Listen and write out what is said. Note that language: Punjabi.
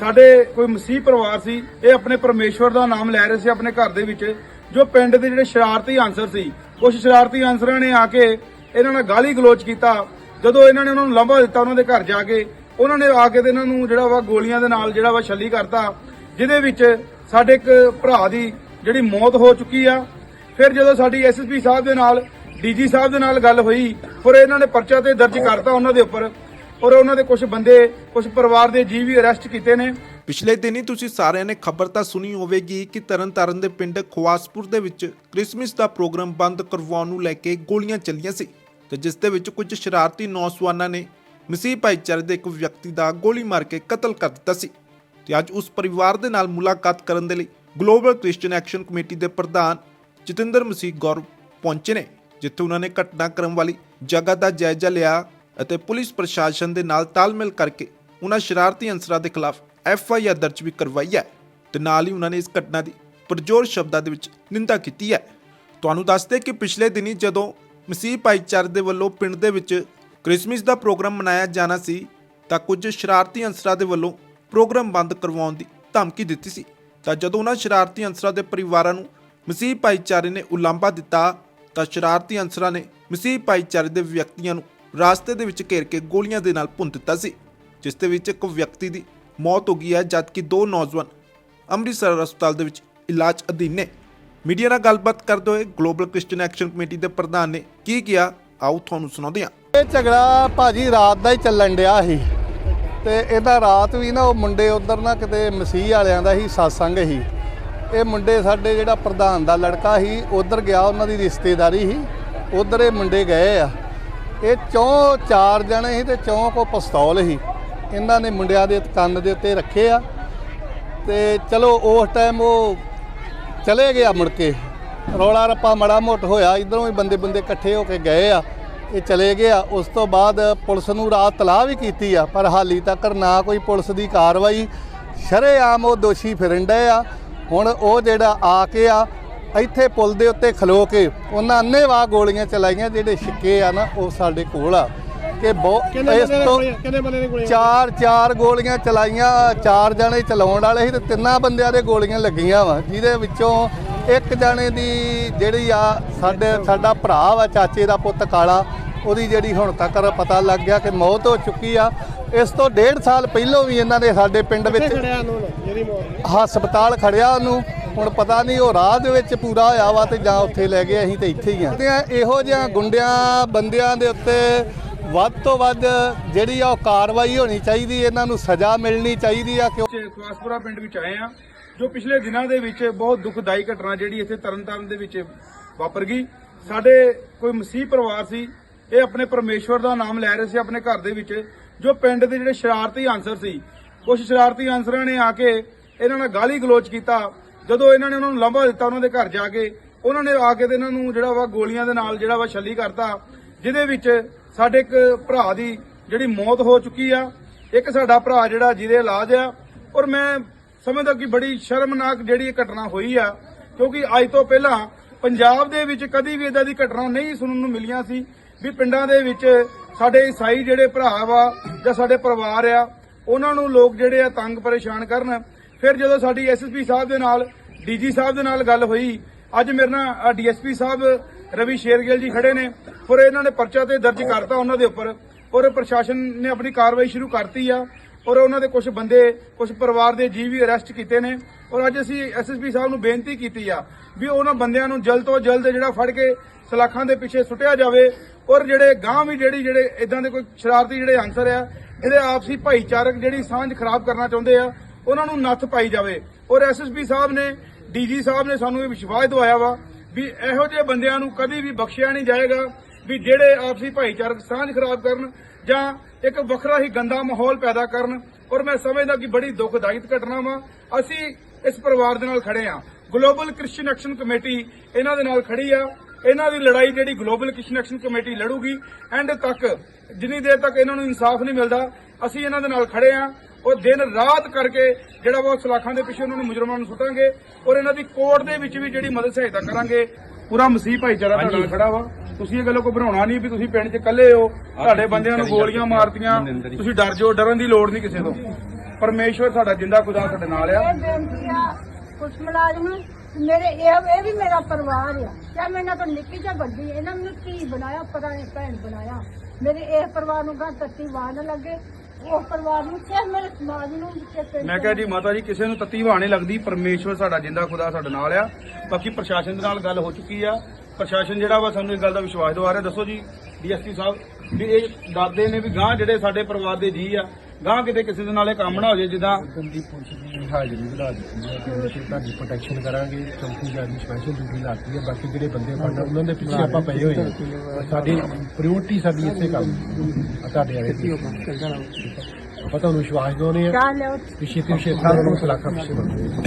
ਸਾਡੇ ਕੋਈ ਮਸੀਹ ਪਰਿਵਾਰ ਸੀ, ਇਹ ਆਪਣੇ ਪਰਮੇਸ਼ਵਰ ਦਾ ਨਾਮ ਲੈ ਰਹੇ ਸੀ ਆਪਣੇ ਘਰ ਦੇ ਵਿੱਚ, ਜੋ ਪਿੰਡ ਦੇ ਜਿਹੜੇ ਸ਼ਰਾਰਤੀ ਆਂਸਰ ਸੀ। ਕੁਝ ਸ਼ਰਾਰਤੀ ਆਂਸਰਾਂ ਨੇ ਆ ਕੇ ਇਹਨਾਂ ਨਾਲ ਗਾਲੀ ਗਲੋਚ ਕੀਤਾ। ਜਦੋਂ ਇਹਨਾਂ ਨੇ ਉਹਨਾਂ ਨੂੰ ਲੰਬਾ ਦਿੱਤਾ ਉਹਨਾਂ ਦੇ ਘਰ ਜਾ ਕੇ, ਉਹਨਾਂ ਨੇ ਆ ਕੇ ਤੇ ਇਹਨਾਂ ਨੂੰ ਜਿਹੜਾ ਵਾ ਗੋਲੀਆਂ ਦੇ ਨਾਲ ਜਿਹੜਾ ਵਾ ਛੱਲੀ ਕਰਤਾ, ਜਿਹਦੇ ਵਿੱਚ ਸਾਡੇ ਇੱਕ ਭਰਾ ਦੀ ਜਿਹੜੀ ਮੌਤ ਹੋ ਚੁੱਕੀ ਆ। ਫਿਰ ਜਦੋਂ ਸਾਡੀ ਐਸਐਸਪੀ ਸਾਹਿਬ ਦੇ ਨਾਲ ਡੀਜੀ ਸਾਹਿਬ ਦੇ ਨਾਲ ਗੱਲ ਹੋਈ, ਫਿਰ ਇਹਨਾਂ ਨੇ ਪਰਚਾ ਤੇ ਦਰਜ ਕਰਤਾ ਉਹਨਾਂ ਦੇ ਉੱਪਰ। ਔਰ ਉਹਨਾਂ ਦੇ ਕੁਝ ਬੰਦੇ ਕੁਝ ਪਰਿਵਾਰ ਦੇ ਜੀਅ ਵੀ ਅਰੈਸਟ ਕੀਤੇ ਨੇ। ਪਿਛਲੇ ਦਿਨੀ ਤੁਸੀਂ ਸਾਰਿਆਂ ਨੇ ਖਬਰ ਤਾਂ ਸੁਣੀ ਹੋਵੇਗੀ ਕਿ ਤਰਨਤਾਰਨ ਦੇ ਪਿੰਡ ਖਵਾਸਪੁਰ ਦੇ ਵਿੱਚ ਕ੍ਰਿਸਮਸ ਦਾ ਪ੍ਰੋਗਰਾਮ ਬੰਦ ਕਰਵਾਉਣ ਨੂੰ ਲੈ ਕੇ ਗੋਲੀਆਂ ਚੱਲੀਆਂ ਸੀ ਤੇ ਜਿਸ ਦੇ ਵਿੱਚ ਕੁਝ ਸ਼ਰਾਰਤੀ ਨੌਜਵਾਨਾਂ ਨੇ ਮਸੀਹ ਭਾਈਚਾਰੇ ਦੇ ਇੱਕ ਵਿਅਕਤੀ ਦਾ ਗੋਲੀ ਮਾਰ ਕੇ ਕਤਲ ਕਰ ਦਿੱਤਾ ਸੀ। ਤੇ ਅੱਜ ਉਸ ਪਰਿਵਾਰ ਦੇ ਨਾਲ ਮੁਲਾਕਾਤ ਕਰਨ ਦੇ ਲਈ ਗਲੋਬਲ ਕ੍ਰਿਸਚੀਅਨ ਐਕਸ਼ਨ ਕਮੇਟੀ ਦੇ ਪ੍ਰਧਾਨ ਜਤਿੰਦਰ ਮਸੀਹ ਗੌਰਵ ਪਹੁੰਚੇ ਨੇ, ਜਿੱਥੇ ਉਹਨਾਂ ਨੇ ਘਟਨਾ ਘਟਨਾਕ੍ਰਮ ਵਾਲੀ ਜਗ੍ਹਾ ਦਾ ਜਾਇਜ਼ਾ ਲਿਆ। ਅਤੇ ਪੁਲਿਸ ਪ੍ਰਸ਼ਾਸਨ ਦੇ ਨਾਲ ਤਾਲਮੇਲ ਕਰਕੇ ਉਹਨਾਂ ਸ਼ਰਾਰਤੀ ਅੰਸਰਾਂ ਦੇ ਖਿਲਾਫ ਐਫ ਆਈ ਆਰ ਦਰਜ ਵੀ ਕਰਵਾਈ ਹੈ ਤੇ ਨਾਲ ਹੀ ਉਹਨਾਂ ਨੇ ਇਸ ਘਟਨਾ ਦੀ ਪਰਜੋਰ ਸ਼ਬਦਾਂ ਦੇ ਵਿੱਚ ਨਿੰਦਾ ਕੀਤੀ ਹੈ। ਤੁਹਾਨੂੰ ਦੱਸਦੇ ਕਿ ਪਿਛਲੇ ਦਿਨੀ ਜਦੋਂ ਮਸੀਹ ਭਾਈਚਾਰੇ ਦੇ ਵੱਲੋਂ ਪਿੰਡ ਦੇ ਵਿੱਚ ਕ੍ਰਿਸਮਸ ਦਾ ਪ੍ਰੋਗਰਾਮ ਮਨਾਇਆ ਜਾਣਾ ਸੀ, ਤਾਂ ਕੁਝ ਸ਼ਰਾਰਤੀ ਅੰਸਰਾਂ ਦੇ ਵੱਲੋਂ ਪ੍ਰੋਗਰਾਮ ਬੰਦ ਕਰਵਾਉਣ ਦੀ ਧਮਕੀ ਦਿੱਤੀ ਸੀ। ਤਾਂ ਜਦੋਂ ਉਹਨਾਂ ਸ਼ਰਾਰਤੀ ਅੰਸਰਾਂ ਦੇ ਪਰਿਵਾਰਾਂ ਨੂੰ ਮਸੀਹ ਭਾਈਚਾਰੇ ਨੇ ਉਲਾਂਭਾ ਦਿੱਤਾ, ਤਾਂ ਸ਼ਰਾਰਤੀ ਅੰਸਰਾਂ ਨੇ ਮਸੀਹ ਭਾਈਚਾਰੇ ਦੇ ਵਿਅਕਤੀਆਂ ਨੂੰ ਰਾਸਤੇ ਦੇ ਵਿੱਚ ਘੇਰ ਕੇ ਗੋਲੀਆਂ ਦੇ ਨਾਲ ਭੁੰਨ ਦਿੱਤਾ ਸੀ, ਜਿਸ ਦੇ ਵਿੱਚ ਇੱਕ ਵਿਅਕਤੀ ਦੀ ਮੌਤ ਹੋ ਗਈ ਹੈ, ਜਦਕਿ ਦੋ ਨੌਜਵਾਨ ਅੰਮ੍ਰਿਤਸਰ ਹਸਪਤਾਲ ਦੇ ਵਿੱਚ ਇਲਾਜ ਅਧੀਨ ਨੇ। ਮੀਡੀਆ ਨਾਲ ਗੱਲਬਾਤ ਕਰਦੇ ਹੋਏ ਗਲੋਬਲ ਕ੍ਰਿਸਚੀਅਨ ਐਕਸ਼ਨ ਕਮੇਟੀ ਦੇ ਪ੍ਰਧਾਨ ਨੇ ਕੀ ਕਿਹਾ, ਆਓ ਤੁਹਾਨੂੰ ਸੁਣਾਉਂਦੇ ਹਾਂ। ਇਹ ਝਗੜਾ ਭਾਜੀ ਰਾਤ ਦਾ ਹੀ ਚੱਲਣ ਡਿਆ ਸੀ ਤੇ ਇਹਦਾ ਰਾਤ ਵੀ ਨਾ ਉਹ ਮੁੰਡੇ ਉਧਰ ਨਾ ਕਿਤੇ ਮਸੀਹ ਵਾਲਿਆਂ ਦਾ ਹੀ satsang ਸੀ। ਇਹ ਮੁੰਡੇ ਸਾਡੇ ਜਿਹੜਾ ਪ੍ਰਧਾਨ ਦਾ ਲੜਕਾ ਸੀ, ਉਧਰ ਗਿਆ ਉਹਨਾਂ ਦੀ ਰਿਸ਼ਤੇਦਾਰੀ ਸੀ, ਉਧਰ ਇਹ ਮੁੰਡੇ ਗਏ ਆ। ਇਹ ਚੌਂ ਚਾਰ ਜਣੇ ਸੀ ਤੇ ਚੌਂ ਕੋ ਪਿਸਤੌਲ ਸੀ। ਇਹਨਾਂ ਨੇ ਮੁੰਡਿਆਂ ਦੇ ਕੰਨ ਦੇ ਉੱਤੇ ਰੱਖੇ ਆ। ਤੇ ਚਲੋ ਉਸ ਟਾਈਮ ਉਹ ਚਲੇ ਗਿਆ ਮੁੜ ਕੇ। ਰੌਲਾ ਰੱਪਾ ਮੜਾ ਮੋਟ ਹੋਇਆ। ਇਧਰੋਂ ਵੀ ਬੰਦੇ ਬੰਦੇ ਇਕੱਠੇ ਹੋ ਕੇ ਗਏ ਆ। ਇਹ ਚਲੇ ਗਏ ਆ। ਉਸ ਤੋਂ ਬਾਅਦ ਪੁਲਿਸ ਨੂੰ ਰਾਤ ਤਲਾਹ ਵੀ ਕੀਤੀ ਆ। ਪਰ ਹਾਲੀ ਤੱਕ ਨਾ ਕੋਈ ਪੁਲਿਸ ਦੀ ਕਾਰਵਾਈ। ਸ਼ਰੇਆਮ ਉਹ ਦੋਸ਼ੀ ਫਿਰਨ ਡਏ ਆ। ਹੁਣ ਉਹ ਜਿਹੜਾ ਆ ਕੇ ਆ ਇੱਥੇ ਪੁਲ ਦੇ ਉੱਤੇ ਖਲੋ ਕੇ ਉਹਨਾਂ ਅੰਨੇਵਾਹ ਗੋਲੀਆਂ ਚਲਾਈਆਂ ਜਿਹੜੇ ਛਿੱਕੇ ਆ ਨਾ ਉਹ ਸਾਡੇ ਕੋਲ ਆ। ਕਿ ਬਹੁਤ ਇਸ ਤੋਂ ਚਾਰ ਚਾਰ ਗੋਲੀਆਂ? ਚਲਾਈਆਂ ਚਾਰ ਜਣੇ ਚਲਾਉਣ ਵਾਲੇ ਸੀ ਤੇ ਤਿੰਨਾਂ ਬੰਦਿਆਂ ਦੇ ਗੋਲੀਆਂ ਲੱਗੀਆਂ ਵਾ ਜਿਹਦੇ ਵਿੱਚੋਂ ਇੱਕ ਜਣੇ ਦੀ ਜਿਹੜੀ ਆ ਸਾਡੇ ਸਾਡਾ ਭਰਾ ਵਾ ਚਾਚੇ ਦਾ ਪੁੱਤ ਕਾਲਾ ਉਹਦੀ ਜਿਹੜੀ ਹੁਣ ਤੱਕ ਪਤਾ ਲੱਗ ਗਿਆ ਕਿ ਮੌਤ ਹੋ ਚੁੱਕੀ ਆ। ਇਸ ਤੋਂ ਡੇਢ ਸਾਲ ਪਹਿਲਾਂ ਵੀ ਇਹਨਾਂ ਨੇ ਸਾਡੇ ਪਿੰਡ ਵਿੱਚ ਹਸਪਤਾਲ ਖੜਿਆ ਉਹਨੂੰ। ਹੁਣ ਪਤਾ ਨਹੀਂ ਉਹ ਰਾਹ ਦੇ ਵਿੱਚ ਪੂਰਾ ਹੋਇਆ ਵਾ ਤੇ ਜਾਂ ਉੱਥੇ ਲੈ ਗਏ, ਅਸੀਂ ਤੇ ਇੱਥੇ ਹੀ ਆ। ਤੇ ਇਹੋ ਜਿਹਾ ਗੁੰਡਿਆਂ, ਬੰਦਿਆਂ ਦੇ ਉੱਤੇ ਵੱਧ ਤੋਂ ਵੱਧ ਜਿਹੜੀ ਆ ਉਹ ਕਾਰਵਾਈ ਹੋਣੀ ਚਾਹੀਦੀ, ਇਹਨਾਂ ਨੂੰ ਸਜ਼ਾ ਮਿਲਣੀ ਚਾਹੀਦੀ ਆ ਕਿ ਖਵਾਸਪੁਰਾ ਪਿੰਡ ਵਿੱਚ ਆਏ ਆ, ਜੋ ਪਿਛਲੇ ਦਿਨਾਂ ਦੇ ਵਿੱਚ ਬਹੁਤ ਦੁਖਦਾਈ ਘਟਨਾ ਜਿਹੜੀ ਇੱਥੇ ਤਰਨਤਾਰਨ ਦੇ ਵਿੱਚ ਵਾਪਰ ਗਈ। ਸਾਡੇ ਕੋਈ ਮਸੀਹ ਪਰਿਵਾਰ ਸੀ, ਇਹ ਆਪਣੇ ਪਰਮੇਸ਼ਵਰ ਦਾ ਨਾਮ ਲੈ ਰਹੇ ਸੀ ਆਪਣੇ ਘਰ ਦੇ ਵਿੱਚ, ਜੋ ਪਿੰਡ ਦੇ ਜਿਹੜੇ ਸ਼ਰਾਰਤੀ ਆਨਸਰ ਸੀ ਕੁਝ ਸ਼ਰਾਰਤੀ ਆਨਸਰਾਂ ਨੇ ਆ ਕੇ ਇਹਨਾਂ ਨਾਲ ਗਾਲੀ ਗਲੋਚ ਕੀਤਾ ਜਦੋਂ ਇਹਨਾਂ ਨੇ ਉਹਨਾਂ ਨੂੰ ਲਾਂਭਾ ਦਿੱਤਾ ਉਹਨਾਂ ਦੇ ਘਰ ਜਾ ਕੇ, ਉਹਨਾਂ ਨੇ ਆ ਕੇ ਤੇ ਇਹਨਾਂ ਨੂੰ ਜਿਹੜਾ ਵਾ ਗੋਲੀਆਂ ਦੇ ਨਾਲ ਜਿਹੜਾ ਵਾ ਛੱਲੀ ਕਰਤਾ, ਜਿਹਦੇ ਵਿੱਚ ਸਾਡੇ ਇੱਕ ਭਰਾ ਦੀ ਜਿਹੜੀ ਮੌਤ ਹੋ ਚੁੱਕੀ ਆ, ਇੱਕ ਸਾਡਾ ਭਰਾ ਜਿਹੜਾ ਜਿਹਦੇ ਇਲਾਜ ਆ, ਔਰ ਮੈਂ ਸਮਝਦਾ ਕਿ ਬੜੀ ਸ਼ਰਮਨਾਕ ਜਿਹੜੀ ਇਹ ਘਟਨਾ ਹੋਈ ਆ, ਕਿਉਂਕਿ ਅੱਜ ਤੋਂ ਪਹਿਲਾਂ ਪੰਜਾਬ ਦੇ ਵਿੱਚ ਕਦੀ ਵੀ ਇਦਾਂ ਦੀ ਘਟਨਾ ਨਹੀਂ ਸੁਣਨ ਨੂੰ ਮਿਲੀਆਂ ਸੀ ਵੀ ਪਿੰਡਾਂ ਦੇ ਵਿੱਚ ਸਾਡੇ ਈਸਾਈ ਜਿਹੜੇ ਭਰਾ ਵਾ ਜਾਂ ਸਾਡੇ ਪਰਿਵਾਰ ਆ, ਉਹਨਾਂ ਨੂੰ ਲੋਕ ਜਿਹੜੇ ਆ ਤੰਗ ਪਰੇਸ਼ਾਨ ਕਰਨ। ਫਿਰ ਜਦੋਂ ਸਾਡੀ ਐਸਐਸਪੀ ਸਾਹਿਬ ਦੇ ਨਾਲ ਡੀਜੀ ਸਾਹਿਬ ਦੇ ਨਾਲ ਗੱਲ ਹੋਈ। ਅੱਜ ਮੇਰੇ ਨਾਲ ਡੀਐਸਪੀ ਸਾਹਿਬ, ਰਵੀ ਸ਼ੇਰਗਿੱਲ ਜੀ ਖੜੇ ਨੇ। ਔਰ ਇਹਨਾਂ ਨੇ ਪਰਚਾ ਤੇ ਦਰਜ ਕਰਤਾ ਉਹਨਾਂ ਦੇ ਉੱਪਰ। ਔਰ ਪ੍ਰਸ਼ਾਸਨ ਨੇ ਆਪਣੀ ਕਾਰਵਾਈ ਸ਼ੁਰੂ ਕਰਤੀ ਆ। ਔਰ ਉਹਨਾਂ ਦੇ ਕੁਝ ਬੰਦੇ ਕੁਝ ਪਰਿਵਾਰ ਦੇ ਜੀਵ ਵੀ ਅਰੈਸਟ ਕੀਤੇ ਨੇ। ਔਰ ਅੱਜ ਅਸੀਂ ਐਸਐਸਪੀ ਸਾਹਿਬ ਨੂੰ ਬੇਨਤੀ ਕੀਤੀ ਆ ਵੀ ਉਹਨਾਂ ਬੰਦਿਆਂ ਨੂੰ ਜਲਦ ਤੋਂ ਜਲਦ ਜਿਹੜਾ ਫੜ ਕੇ ਸਲਾਖਾਂ ਦੇ ਪਿੱਛੇ ਸੁੱਟਿਆ ਜਾਵੇ। ਔਰ ਜਿਹੜੇ ਗਾਂਵ ਵੀ ਜਿਹੜੀ, ਜਿਹੜੇ ਇਦਾਂ ਦੇ ਕੋਈ ਸ਼ਰਾਰਤੀ ਜਿਹੜੇ ਆਂਸਰ ਆ ਜਿਹੜੇ ਆਪਸੀ ਭਾਈਚਾਰਕ ਜਿਹੜੀ ਸਾਂਝ ਖਰਾਬ ਕਰਨਾ ਚਾਹੁੰਦੇ ਆ, ਉਹਨਾਂ ਨੂੰ ਨੱਥ ਪਾਈ ਜਾਵੇ। ਔਰ ਐਸਐਸਪੀ ਸਾਹਿਬ ਨੇ ਡੀਜੀ ਸਾਹਿਬ ਨੇ ਸਾਨੂੰ ਇਹ ਵਿਸ਼ਵਾਸ ਦਵਾਇਆ ਵਾ ਵੀ ਇਹੋ ਜਿਹੇ ਬੰਦਿਆਂ ਨੂੰ ਕਦੀ ਵੀ ਬਖਸ਼ਿਆ ਨਹੀਂ ਜਾਏਗਾ ਵੀ ਜਿਹੜੇ ਆਪਸੀ ਭਾਈਚਾਰਕ ਸਾਂਝ ਖਰਾਬ ਕਰਨ ਜਾਂ ਇੱਕ ਵੱਖਰਾ ਹੀ ਗੰਦਾ ਮਾਹੌਲ ਪੈਦਾ ਕਰਨ। ਔਰ ਮੈਂ ਸਮਝਦਾ ਕਿ ਬੜੀ ਦੁਖਦਾਇਕ ਘਟਨਾ ਵਾ। ਅਸੀਂ ਇਸ ਪਰਿਵਾਰ ਦੇ ਨਾਲ ਖੜੇ ਆ। ਗਲੋਬਲ ਕ੍ਰਿਸਚੀਅਨ ਐਕਸ਼ਨ ਕਮੇਟੀ ਇਹਨਾਂ ਦੇ ਨਾਲ ਖੜੀ ਆ। ਇਹਨਾਂ ਦੀ ਲੜਾਈ ਜਿਹੜੀ ਗਲੋਬਲ ਕ੍ਰਿਸਚੀਅਨ ਐਕਸ਼ਨ ਕਮੇਟੀ ਲੜੂਗੀ। ਐਂਡ ਤੱਕ ਜਿੰਨੀ ਦੇਰ ਤੱਕ ਇਹਨਾਂ ਨੂੰ ਇਨਸਾਫ ਨਹੀਂ ਮਿਲਦਾ, ਅਸੀਂ ਇਹਨਾਂ ਦੇ ਨਾਲ ਖੜੇ ਆ। ਉਹ ਦਿਨ ਰਾਤ ਕਰਕੇ ਜਿਹੜਾ ਉਹ ਸਲਾਖਾਂ ਦੇ ਪਿੱਛੇ ਉਹਨਾਂ ਨੂੰ ਮੁਜਰਮਾਂ ਨੂੰ ਸੁੱਟਾਂਗੇ ਔਰ ਇਹਨਾਂ ਦੀ ਕੋਰਟ ਦੇ ਵਿੱਚ ਵੀ ਜਿਹੜੀ ਮਦਦ ਸਹਾਇਤਾ ਕਰਾਂਗੇ। ਪੂਰਾ ਮਸੀਹ ਭਾਈਚਾਰਾ ਤੁਹਾਡੇ ਨਾਲ ਖੜਾ ਵਾ। ਤੁਸੀਂ ਇਹ ਗੱਲੋਂ ਘਬਰਾਉਣਾ ਨਹੀਂ ਵੀ ਤੁਸੀਂ ਪਿੰਡ 'ਚ ਇਕੱਲੇ ਹੋ ਤੁਹਾਡੇ ਬੰਦਿਆਂ ਨੂੰ ਗੋਲੀਆਂ ਮਾਰਤੀਆਂ ਤੁਸੀਂ ਡਰ ਜਾਓ ਡਰਨ ਦੀ ਲੋੜ ਨਹੀਂ ਕਿਸੇ ਤੋਂ। ਪਰਮੇਸ਼ਵਰ ਸਾਡਾ ਜਿੰਦਾ ਖੁਦਾ ਸਾਡੇ ਨਾਲ ਆ। ਕੁਛ ਮੁਲਾਜ਼ਮ ਮੇਰੇ ਇਹ ਇਹ ਵੀ ਮੇਰਾ ਪਰਿਵਾਰ ਆ। ਚਾਹੇ ਮੈਂ ਇਹਨਾਂ ਤੋਂ ਨਿੱਕੀ ਜਾਂ ਵੱਡੀ ਇਹਨਾਂ ਨੂੰ ਧੀ ਬਣਾਇਆ ਪਤਾ ਨਹੀਂ ਭੈਣ ਬਣਾਇਆ। ਮੇਰੇ ਇਹ ਪਰਿਵਾਰ ਨੂੰ ਗਾਂ ਤੱਤੀ ਵਾਹ ਨਾ ਲੱਗੇ। ਉਹ ਪਰਿਵਾਰ ਨੂੰ ਸਿਰ ਮੇਰੇ ਸਮਾਜ ਨੂੰ ਤੇ ਪਿੰਡ ਮੈਂ ਕਿਹਾ ਜੀ ਮਾਤਾ ਜੀ ਕਿਸੇ ਨੂੰ ਤੱਤੀ ਨਹੀਂ ਲੱਗਦੀ ਪਰਮੇਸ਼ਵਰ ਸਾਡਾ ਜਿੰਦਾ ਖੁਦਾ ਸਾਡੇ ਨਾਲ ਆ। ਬਾਕੀ ਪ੍ਰਸ਼ਾਸਨ ਦੇ ਨਾਲ ਗੱਲ ਹੋ ਚੁੱਕੀ ਆ। ਪ੍ਰਸ਼ਾਸਨ ਜਿਹੜਾ ਵਾ ਸਾਨੂੰ ਇਸ ਗੱਲ ਦਾ ਵਿਸ਼ਵਾਸ ਦਵਾ ਰਿਹਾ। ਦੱਸੋ ਜੀ ਡੀਐਸਪੀ ਸਾਹਿਬ ਵੀ ਇਹ ਦਾਦੇ ਨੇ ਵੀ ਗਾਂ ਜਿਹੜੇ ਸਾਡੇ ਪਰਿਵਾਰ ਦੇ ਜੀ ਆ ਗਾਂ ਕਿਤੇ ਕਿਸੇ ਦੇ ਨਾਲ ਇਹ ਕੰਮ ਨਾ ਹੋ ਜਾਏ ਜਿੱਦਾਂ ਦੀ ਪੁਲਿਸ ਦੀ ਹਾਜ਼ਰੀ ਵਧਾ ਦਿੱਤੀ ਹੈ ਅਸੀਂ ਤੁਹਾਡੀ ਪ੍ਰੋਟੈਕਸ਼ਨ ਕਰਾਂਗੇ ਚੌਕੀ ਜਾਰੀ ਸਪੈਸ਼ਲ ਡਿਊਟੀ ਲਾਤੀ ਹੈ। ਬਾਕੀ ਜਿਹੜੇ ਬੰਦੇ ਫੜਨ ਉਹਨਾਂ ਦੇ ਪਿੱਛੇ ਆਪਾਂ ਪਏ ਹੋਏ ਹਾਂ। ਸਾਡੀ ਪ੍ਰਾਇੋਰਟੀ ਸਾਡੀ ਇਸੇ ਕੰਮ ਆ ਤੁਹਾਡੇ ਵਾਲੇ ਦੀ। ਆਪਾਂ ਤੁਹਾਨੂੰ ਵਿਸ਼ਵਾਸ ਦਿਵਾਉਂਦੇ ਆ ਤੋਂ ਛੇਤੀ ਉਹਨਾਂ ਨੂੰ ਸਲਾਖਾ ਪਿੱਛੇ ਬਣਦੇ